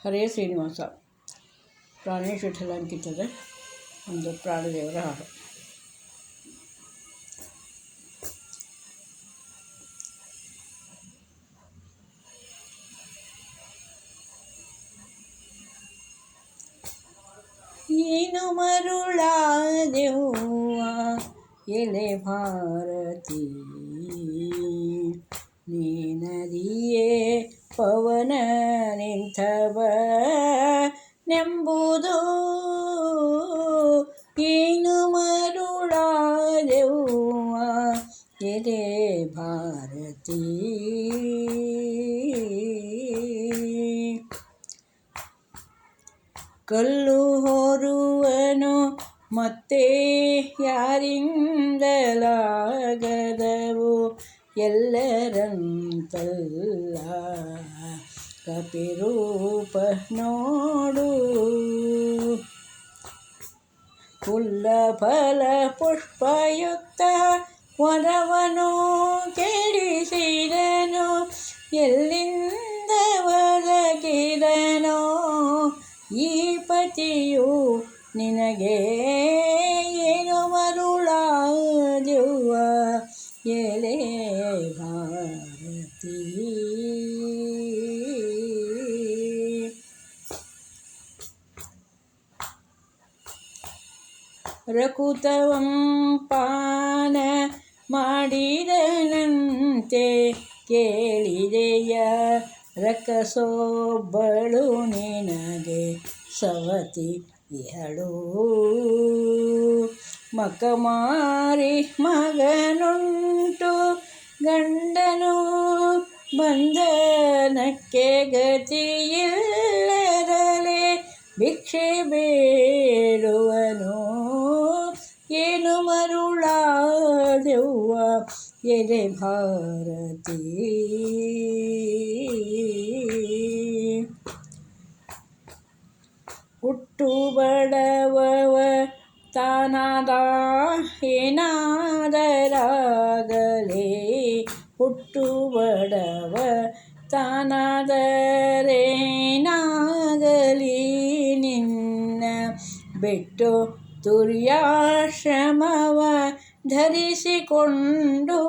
ಹರೇ ಶ್ರೀನಿವಾಸ ಪ್ರಾಣೇಶ್ ವಿಠಲ ಅಂಕಿತದೆ ಒಂದು ಪ್ರಾಣದೇವರ ಹಾಡು ಏನು ಮರುಳಾದೆವ್ವ ಎಲೆ ಭಾರತಿ ನೀನದಿಯೇ ಪವನ ನಿಂಥವ ನೆಂಬುದು ಏನು ಮರುಳಾದೆವ್ವ? ಎಲೆ ಭಾರತಿ. ಕಲ್ಲು ಹೊರುವನು ಮತ್ತೆ ಯಾರಿಂದಲಾಗದವು? ಎಲ್ಲರಂತಲ್ಲ ಕಪಿರೂಪ ನೋಡು. ಫಲ ಪುಷ್ಪಯುಕ್ತ ವನವನು ಕೆಡಿಸಿದನು ಎಲ್ಲಿಂದ ಒದಗಿದನೋ ಈ ಪತಿಯು ನಿನಗೆ ಏನು ಮರುಳಾದುವ ಎಲೆ ಭಾರತಿ? ರಕುತವಂ ಪಾನ ಮಾಡಿದನಂತೆ ಕೇಳಿದೆಯ ರಕಸೊಬ್ಬಳು ನಿನಗೆ ಸವತಿ ಇಹಳು ಮಕಮಾರಿ ಮಗನುಂಟು ಗಂಡನು ಬಂಧನಕ್ಕೆ ಗತಿಯಿಲ್ಲದಲೆ ಭಿಕ್ಷೆ ಬೇಡುವನು ಎಲೆ ಭಾರತಿ. ಹುಟ್ಟು ಬಡವವ ತಾನಾದ ಏನಾದರಾಗಲೇ? ಹುಟ್ಟು ಬಡವ ತಾನಾದರೇನಾಗಲಿ? ನಿನ್ನ ಬಿಟ್ಟು ತುರ್ಯಾಶ್ರಮವ ಧರಿಸಿಕೊಂಡು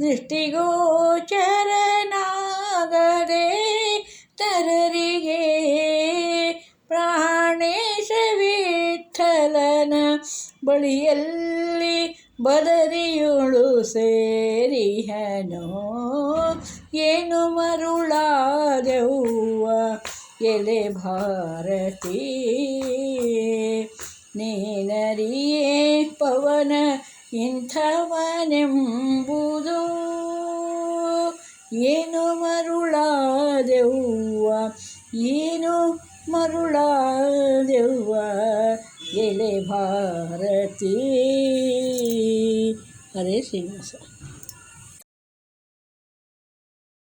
ದೃಷ್ಟಿಗೋಚರನಾಗದೆ ತರರಿಗೆ ಪ್ರಾಣೇಶ ವಿಠಲನ ಬಳಿಯಲ್ಲಿ ಬದರಿಯುಳು ಸೇರಿಹನೋ? ಏನು ಮರುಳಾದೆವ್ವ ಎಲೆ ಭಾರತಿ? ನೀನರಿಯೇ ಪವನ ಇಂಥವನೆಂಬುದು. ಏನು ಮರುಳಾದೆವ್ವ ಏನು ಮರುಳಾದೆವ್ವ ಎಲೆ ಭಾರತೀ. ಅರೆ ಶ್ರೀನಿವಾಸ.